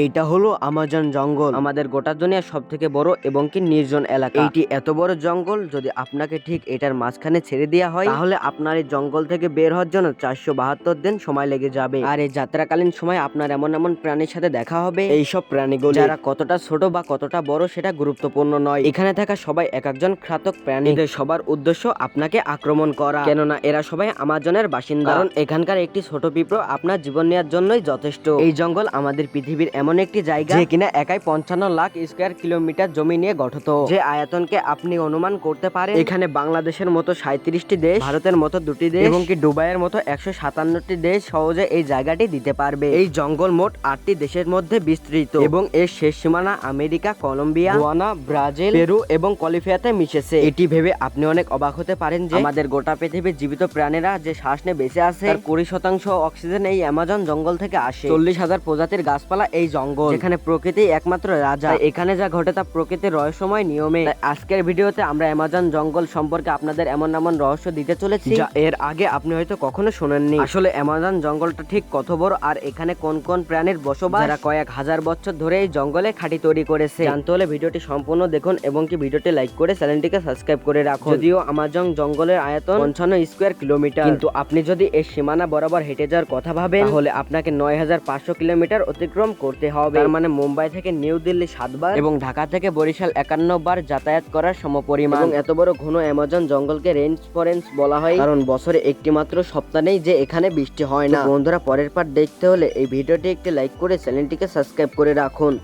এইটা হলো আমাজন জঙ্গল। আমাদের গোটা দুনিয়ার সব থেকে বড় এবং কি নির্জন এলাকা। এইটি এত বড় জঙ্গল, যদি আপনাকে ঠিক এটার মাঝখানে ছেড়ে দেওয়া হয়, তাহলে আপনার এই জঙ্গল থেকে বের হওয়ার জন্য চারশো বাহাত্তর দিন সময় লেগে যাবে। আর এই যাত্রাকালীন সময় আপনার এমন এমন প্রাণীর সাথে দেখা হবে। এইসব প্রাণীগুলো যারা কতটা ছোট বা কতটা বড় সেটা গুরুত্বপূর্ণ নয়। এখানে থাকা সবাই এক একজন ঘাতক প্রাণী। এদের সবার উদ্দেশ্য আপনাকে আক্রমণ করা। কেননা এরা সবাই আমাজনের বাসিন্দা। কারণ এখানকার একটি ছোট পিঁপড়ো আপনার জীবন নেওয়ার জন্যই যথেষ্ট। এই জঙ্গল আমাদের পৃথিবীর এমন একটি জায়গা যে কিনা একাই পঞ্চান্ন লাখ স্কোয়ার কিলোমিটার জমি নিয়ে গঠিত। যে আয়তনকে আপনি অনুমান করতে পারেন। এখানে বাংলাদেশের মতো সাঁত্রিশটি দেশ ভারতের মতো দুটি দেশ এবং কি দুবাইয়ের মতো একশো সাতান্নটি দেশ সহজে এই জায়গাটি দিতে পারবে। এই জঙ্গল মোট আটটি দেশের মধ্যে বিস্তৃত। এবং এর শেষ সীমানা America Colombia Guyana Brazil Peru এবং কলিফিয়াতে মিশেছে। এটি ভেবে আপনি অনেক অবাক হতে পারেন যে আমাদের গোটা পৃথিবীর জীবিত প্রাণীরা যে শ্বাস নিয়ে বেঁচে আছে তার কুড়ি শতাংশ অক্সিজেন এই অ্যামাজন জঙ্গল থেকে আসে। চল্লিশ হাজার প্রজাতির গাছপালা এই জঙ্গল। যেখানে প্রকৃতি একমাত্র রাজা। এখানে যা ঘটে তা প্রকৃতির রহস্যময় নিয়মে। আজকের ভিডিওতে আমরা অ্যামাজন জঙ্গল সম্পর্কে আপনাদের এমন এমন রহস্য দিতে চলেছি। যা এর আগে আপনি হয়তো কখনো শোনেননি। আসলে অ্যামাজন জঙ্গলটা ঠিক কত বড় আর এখানে কোন কোন প্রাণীর বসবাস? যারা কয়েক হাজার বছর ধরে এই জঙ্গলে খাঁটি তৈরি করেছে। জানতে হলে ভিডিওটি সম্পূর্ণ দেখুন এবং কি ভিডিওটি লাইক করে চ্যানেলটিকে সাবস্ক্রাইব করে রাখুন। যদিও আমাজন জঙ্গলের আয়তন পঞ্চান্ন স্কোয়ার কিলোমিটার। কিন্তু আপনি যদি এর সীমানা বরাবর হেঁটে যাওয়ার কথা ভাবেন তাহলে আপনাকে নয় হাজার পাঁচশো কিলোমিটার অতিক্রম করতে হবে। তার মানে মুম্বাই থেকে নিউ দিল্লি সাতবার এবং ঢাকা থেকে বরিশাল একান্ন বার যাতায়াত করার সমপরিমাণ। এবং এত বড় ঘন অ্যামাজন জঙ্গলকে রেঞ্জ ফরেন্স বলা হয়। কারণ বছরে একটি মাত্র সপ্তাহ নেই যে এখানে বৃষ্টি হয় না। বন্ধুরা পরের পার দেখতে হলে এই ভিডিওটি একটি লাইক করে চ্যানেলটিকে সাবস্ক্রাইব করে রাখুন।